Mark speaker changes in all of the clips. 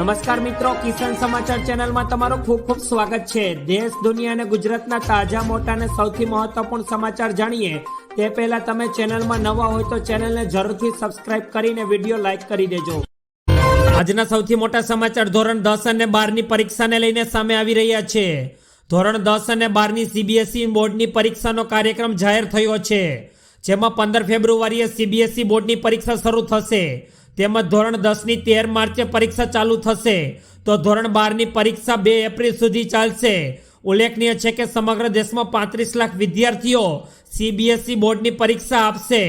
Speaker 1: નમસ્કાર મિત્રો, કિસાન સમાચાર ચેનલમાં તમારું ખૂબ ખૂબ સ્વાગત છે. દેશ, દુનિયા અને ગુજરાતના તાજા, મોટા અને સૌથી મહત્વપૂર્ણ સમાચાર જાણીએ. તે પહેલા તમે ચેનલમાં નવા હોય તો ચેનલને જરૂરથી સબસ્ક્રાઇબ કરીને વીડિયો લાઇક કરી દેજો. આજના સૌથી મોટા સમાચાર ધોરણ દસ અને બારની પરીક્ષાને લઈને સામે આવી રહ્યા છે. ધોરણ દસ અને બારની સીબીએસઈ બોર્ડની પરીક્ષાનો કાર્યક્રમ જાહેર થયો છે. જેમાં પંદર ફેબ્રુઆરીએ સીબીએસઈ બોર્ડની પરીક્ષા શરૂ થશે. તેમજ ધોરણ દસની તેર માર્ચે પરીક્ષા ચાલુ થશે. તો ધોરણ બારની પરીક્ષા બે એપ્રિલ સુધી ચાલશે. ઉલ્લેખનીય છે કે સમગ્ર દેશમાં પાંત્રીસ લાખ વિદ્યાર્થીઓ સીબીએસઈ બોર્ડની પરીક્ષા આપશે.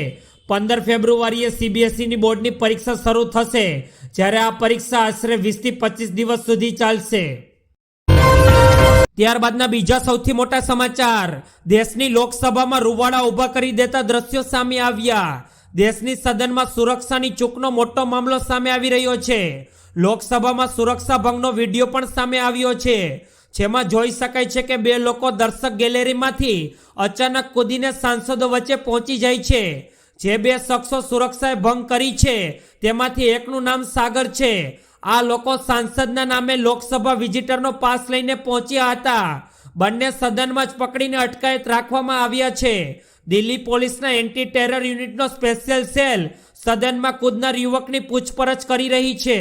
Speaker 1: પંદર ફેબ્રુઆરીએ સીબીએસઈની બોર્ડની પરીક્ષા શરૂ થશે, જ્યારે આ પરીક્ષા આશરે વીસથી પચીસ દિવસ સુધી ચાલશે. ત્યારબાદના બીજા સૌથી મોટા સમાચાર. દેશની લોકસભામાં રૂવાડા ઊભા કરી દેતા દ્રશ્યો સામે આવ્યા. દેશની સદનમાં સુરક્ષાની ચૂકનો મોટો મામલો સામે આવી રહ્યો છે. લોકસભામાં સુરક્ષા ભંગનો વીડિયો પણ સામે આવ્યો છે. જેમાં જોઈ શકાય છે કે બે લોકો દર્શક ગેલેરીમાંથી અચાનક કૂદીને સાંસદો વચ્ચે પહોંચી જાય છે. જે બે શખ્સો સુરક્ષાએ ભંગ કરી છે, તેમાંથી એકનું નામ સાગર છે. આ લોકો સાંસદના નામે લોકસભા વિઝિટરનો પાસ લઈને પહોંચ્યા હતા. બંને સદનમાં જ પકડીને અટકાયત રાખવામાં આવ્યા છે. દિલ્હી પોલીસના એન્ટી ટેરર યુનિટનો સ્પેશિયલ સેલ સદનમાં કૂદનાર યુવકની પૂછપરછ કરી રહી છે.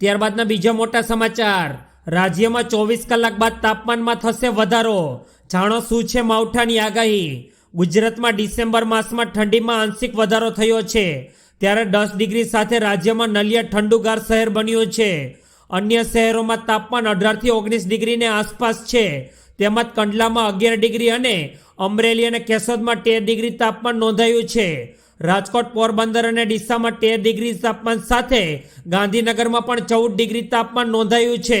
Speaker 1: ત્યારબાદના બીજા મોટા સમાચાર. રાજ્યમાં ચોવીસ કલાક બાદ તાપમાનમાં થશે વધારો. જાણો શું છે માવઠાની આગાહી? ગુજરાતમાં ડિસેમ્બર માસમાં ઠંડીમાં આંશિક વધારો થયો છે. ત્યારે દસ ડિગ્રી સાથે રાજ્યમાં નલિયા ઠંડુગાર શહેર બન્યું છે. અન્ય શહેરોમાં તાપમાન અઢારથી ઓગણીસ ડિગ્રીની આસપાસ છે. તેમજ કંડલામાં અગિયાર ડિગ્રી અને અમરેલી અને કેશોદમાં તેર ડિગ્રી તાપમાન નોંધાયું છે. રાજકોટ, પોરબંદર અને ડીસામાં તેર ડિગ્રી તાપમાન સાથે ગાંધીનગરમાં પણ ચૌદ ડિગ્રી તાપમાન નોંધાયું છે.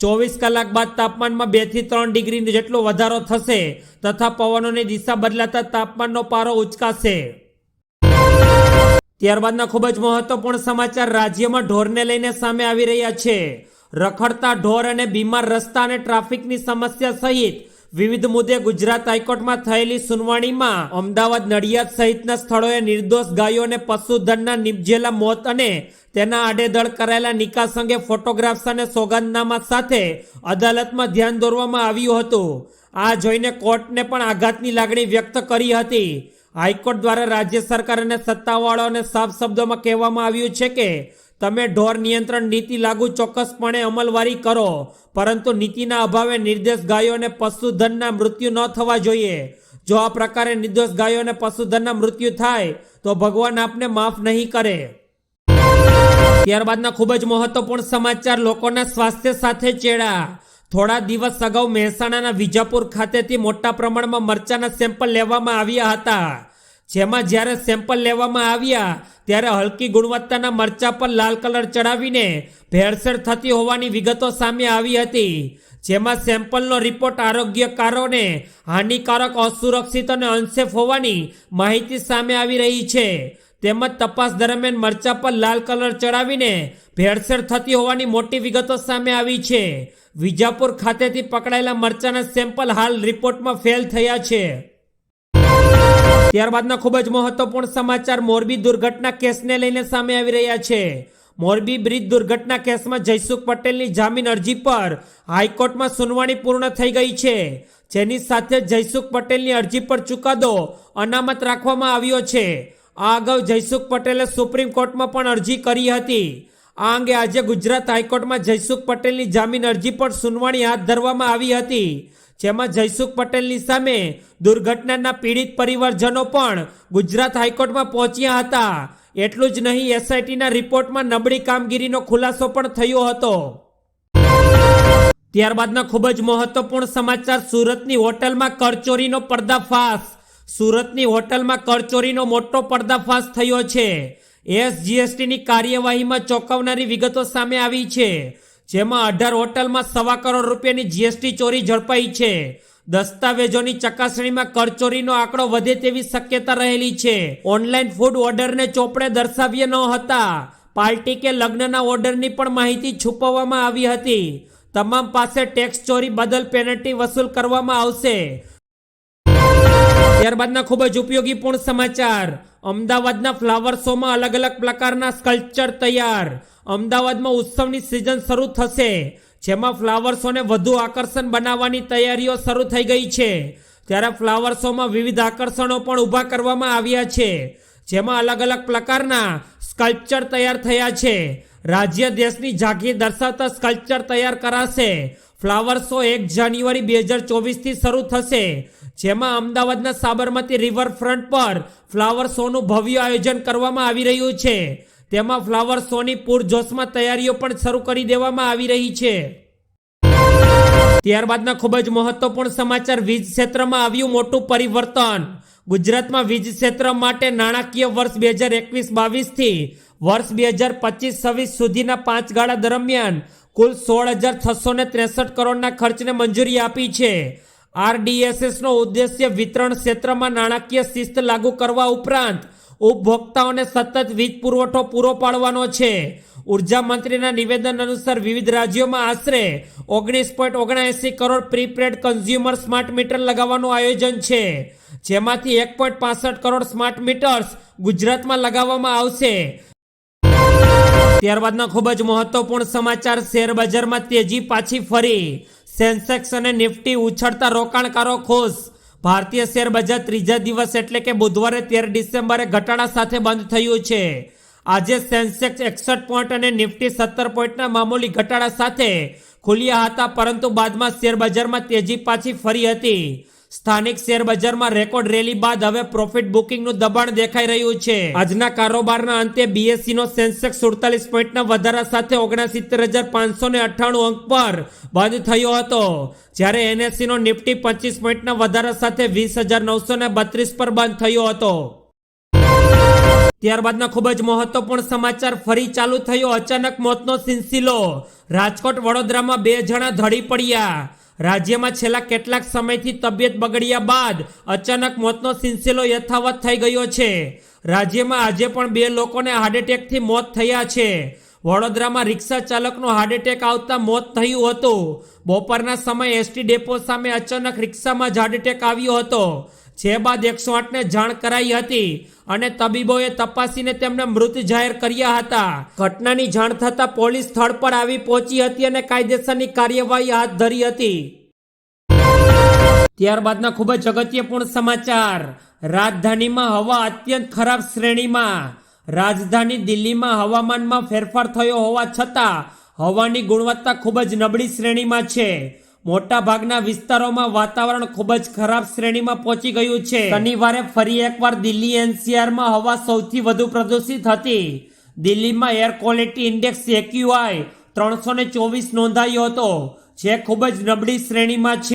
Speaker 1: ચોવીસ કલાક બાદ તાપમાનમાં બેથી ત્રણ ડિગ્રી જેટલો વધારો થશે તથા પવનોની દિશા બદલાતા તાપમાનનો પારો ઉચકાશે. ત્યારબાદના ખૂબ જ મહત્વપૂર્ણ સમાચાર રાજ્યમાં ઢોરને લઈને સામે આવી રહ્યા છે. રખડતા ઢોર અને બીમાર રસ્તા અને ટ્રાફિકની સમસ્યા સહિત વિવિધ મુદ્દે ગુજરાત હાઈકોર્ટમાં થયેલી સુનાવણીમાં અમદાવાદ નડિયાદ સહિતના સ્થળોએ નિર્દોષ ગાયો અને પશુધનના નિપજેલા મોત અને તેના આડેધડ કરાયેલા નિકાસ અંગે ફોટોગ્રાફ્સ અને સોગંદનામા સાથે અદાલતમાં ધ્યાન દોરવામાં આવ્યું હતું. આ જોઈને કોર્ટને પણ આઘાતની લાગણી વ્યક્ત કરી હતી. હાઈકોર્ટ દ્વારા રાજ્ય સરકાર અને સત્તાવાળાઓને સાફ શબ્દોમાં કહેવામાં આવ્યું છે કે તમે ઢોર નિયંત્રણ નીતિ લાગુ ચોક્કસપણે અમલવારી કરો, પરંતુ નીતિના અભાવે નિર્દેશ ગાયો અને પશુધનના મૃત્યુ ન થવા જોઈએ. જો આ પ્રકારે નિર્દોષ ગાયો અને પશુધનના મૃત્યુ થાય, તો ભગવાન આપને માફ નહીં કરે. ત્યારબાદના ખૂબ જ મહત્વપૂર્ણ સમાચાર લોકોના સ્વાસ્થ્ય સાથે ચેડા. થોડા દિવસ અગાઉ મહેસાણાના વિજાપુર ખાતેથી મોટા પ્રમાણમાં મરચાના સેમ્પલ લેવામાં આવ્યા હતા. જેમાં જ્યારે સેમ્પલ લેવામાં આવ્યા, ત્યારે હલકી ગુણવત્તાના મરચા પર લાલ કલર ચડાવીને ભેળસેળ થતી હોવાની વિગતો સામે આવી હતી, જેમાં સેમ્પલનો રિપોર્ટ આરોગ્યકારોને હાનિકારક, અસુરક્ષિત અને અનસેફ હોવાની માહિતી સામે આવી રહી છે. તેમજ તપાસ દરમિયાન મરચા પર લાલ કલર ચડાવીને ભેળસેળ થતી હોવાની મોટી વિગતો સામે આવી છે. વિજાપુર ખાતેથી પકડાયેલા મરચાના સેમ્પલ હાલ રિપોર્ટમાં ફેલ થયા છે. ત્યારબાદના ખૂબ જ મહત્વપૂર્ણ સમાચાર, મોરબી દુર્ઘટના કેસને લઈને સામે આવી રહ્યા છે. મોરબી બ્રિજ દુર્ઘટના કેસમાં જયસુખ પટેલની જામીન અરજી પર હાઈકોર્ટમાં સુનાવણી પૂર્ણ થઈ ગઈ છે. જેની સાથે જયસુખ પટેલની અરજી પર ચુકાદો અનામત રાખવામાં આવ્યો છે. આ અગાઉ જયસુખ પટેલે સુપ્રીમ કોર્ટમાં પણ અરજી કરી હતી. આ અંગે આજે ગુજરાત હાઈકોર્ટમાં જયસુખ પટેલની જામીન અરજી પર સુનાવણી હાથ ધરવામાં આવી હતી. જેમાં જયસુખ પટેલની સામે દુર્ઘટનાના પીડિત પરિવારજનો પણ ગુજરાત હાઈકોર્ટમાં પહોંચ્યા હતા. એટલું જ નહીં, એસઆઈટીના રિપોર્ટમાં નબળી કામગીરીનો ખુલાસો પણ થયો હતો. ત્યારબાદના ખૂબ જ મહત્વપૂર્ણ સમાચાર, સુરતની હોટલમાં કરચોરીનો પર્દાફાશ. સુરતની હોટલમાં કરચોરીનો મોટો પર્દાફાશ થયો છે. એસજીએસટીની કાર્યવાહીમાં ચોંકાવનારી વિગતો સામે આવી છે. જેમાં અઢાર હોટલમાં સવા કરોડ રૂપિયાની જીએસટી ચોરી ઝડપાઈ છે. દસ્તાવેજોની ચકાસણીમાં કરચોરીનો આંકડો વધે તેવી શક્યતા રહેલી છે. ઓનલાઈન ફૂડ ઓર્ડરને ચોપડે દર્શાવ્યા ન હતા. પાર્ટી કે લગ્નના ઓર્ડરની પણ માહિતી છુપાવવામાં આવી હતી. તમામ પાસે ટેક્સ ચોરી બદલ પેનલ્ટી વસૂલ કરવામાં આવશે. ત્યારબાદના ખૂબ જ ઉપયોગીપૂર્ણ સમાચાર. અમદાવાદના ફ્લાવર શોમાં અલગ અલગ પ્રકારના સ્કલ્પચર તૈયાર. અમદાવાદમાં ઉત્સવની સિઝન શરૂ થશે, જેમાં ફ્લાવર શોને વધુ આકર્ષણ બનાવવાની તૈયારીઓ શરૂ થઈ ગઈ છે. ત્યારે ફ્લાવર શોમાં વિવિધ આકર્ષણો પણ ઊભા કરવામાં આવ્યા છે, જેમાં અલગ અલગ પ્રકારના સ્કલ્પચર તૈયાર થયા છે. રાજ્ય દેશની ઝાંખી દર્શાવતા સ્કલ્પચર તૈયાર કરાશે. ફ્લાવર શો એક જાન્યુઆરી બે હજાર ચોવીસથી શરૂ થશે. જેમાં અમદાવાદના સાબરમતી રિવરફ્રન્ટ પર ફ્લાવર શોનું ભવ્ય આયોજન કરવામાં આવી રહ્યું છે. તેમાં ફ્લાવર શોની પૂરજોશમાં તૈયારીઓ પણ શરૂ કરી દેવામાં આવી રહી છે. ત્યારબાદના ખૂબ જ મહત્વપૂર્ણ સમાચાર વીજ ક્ષેત્રમાં આવ્યું મોટું પરિવર્તન. ગુજરાતમાં વીજ ક્ષેત્ર માટે નાણાકીય વર્ષ બે હજાર એકવીસ બાવીસથી વર્ષ બે હજાર પચીસ છવ્વીસ સુધીના પાંચ ગાળા દરમિયાન કુલ સોળ હજાર છસો ને ત્રેસઠ કરોડના ખર્ચને મંજૂરી આપી છે. આરડીએસએસનો ઉદ્દેશ્ય વિતરણ ક્ષેત્રમાં નાણાકીય શિસ્ત લાગુ કરવા ઉપરાંત ઉપભોક્તાઓને સતત વીજ પુરવઠો પૂરો પાડવાનો છે. ઊર્જા મંત્રીના નિવેદન અનુસાર વિવિધ રાજ્યોમાં આશરે ઓગણીસ point ઓગણએંસી crore prepaid consumer smart meter લગાવવાનું આયોજન છે. જેમાંથી એક પોઈન્ટ પાસઠ કરોડ સ્માર્ટ મીટર્સ ગુજરાતમાં લગાવવામાં આવશે. ત્યારબાદના ખૂબ જ મહત્વપૂર્ણ સમાચાર, શેર બજારમાં તેજી પાછી ફરી. સેન્સેક્સ અને નિફ્ટી ઉછળતા રોકાણકારો ખુશ. ભારતીય શેર બજાર ત્રીજા દિવસ એટલે કે બુધવારે તેર ડિસેમ્બરે ઘટાડા સાથે બંધ થયું છે. આજે સેન્સેક્સ એકસઠ પોઈન્ટ અને નિફ્ટી સત્તર પોઈન્ટના મામૂલી ઘટાડા સાથે ખુલ્યા હતા, પરંતુ બાદમાં શેર બજારમાં તેજી પાછી ફરી હતી. સ્થાનિક શેર બજારમાં રેકોર્ડ રેલી બાદ હવે પ્રોફિટ બુકિંગનું દબાણ દેખાઈ રહ્યું છે. આજના કારોબારના અંતે બીએસસી નો સેન્સેક્સ સુડતાલીસ પોઈન્ટના વધારા સાથે ઓગણસિત્તેર હજાર પાંચસો ને અઠ્ઠાણું અંક પર બંધ થયો હતો. જ્યારે એનએસસી નો નિફ્ટી પચીસ પોઈન્ટના વધારા સાથે વીસ હજાર નવસો ને બત્રીસ પર બંધ થયો હતો. ત્યારબાદના ખૂબ જ મહત્વપૂર્ણ સમાચાર ફરી ચાલુ થયો અચાનક મોતનો સિલસિલો. રાજકોટ વડોદરામાં બે જણા ધડી પડ્યા. રાજ્યમાં છેલ્લા કેટલાક સમયથી તબિયત બગડ્યા બાદ અચાનક મોતનો સિલસિલો યથાવત થઈ ગયો છે. રાજ્યમાં આજે પણ બે લોકોને હાર્ટ એટેકથી મોત થયા છે. વડોદરામાં રિક્ષા ચાલકનું હાર્ટ એટેક આવતા મોત થયું હતું. બપોરના સમયે એસટી ડેપો સામે અચાનક રિક્ષામાં જ હાર્ટ આવ્યો હતો. જે બાદ એકસો આઠને જાણ કરાઈ હતી અને તબીબોએ તપાસીને તેમને મૃત જાહેર કર્યા હતા. ઘટનાની જાણ થતાં પોલીસ સ્થળ પર આવી પહોંચી હતી અને કાયદેસરની કાર્યવાહી હાથ ધરી હતી. ત્યારબાદના ખૂબ જ અગત્યપૂર્ણ સમાચાર. રાજધાનીમાં હવા અત્યંત ખરાબ શ્રેણીમાં. રાજધાની દિલ્હીમાં હવામાનમાં ફેરફાર થયો હોવા છતાં હવાની ગુણવત્તા ખૂબ જ નબળી શ્રેણીમાં છે. મોટા ભાગના વિસ્તારોમાં વાતાવરણ ખૂબ જ ખરાબ શ્રેણીમાં પહોંચી ગયું છે. શનિવારે ફરી એકવાર દિલ્હી એનસીઆરમાં હવા સૌથી વધુ પ્રદૂષિત હતી. દિલ્હીમાં એર ક્વોલિટી ઇન્ડેક્સ એક્યુઆઈ ત્રણસો ને ચોવીસ નોંધાયો હતો, જે ખૂબ જ નબળી શ્રેણીમાં છે.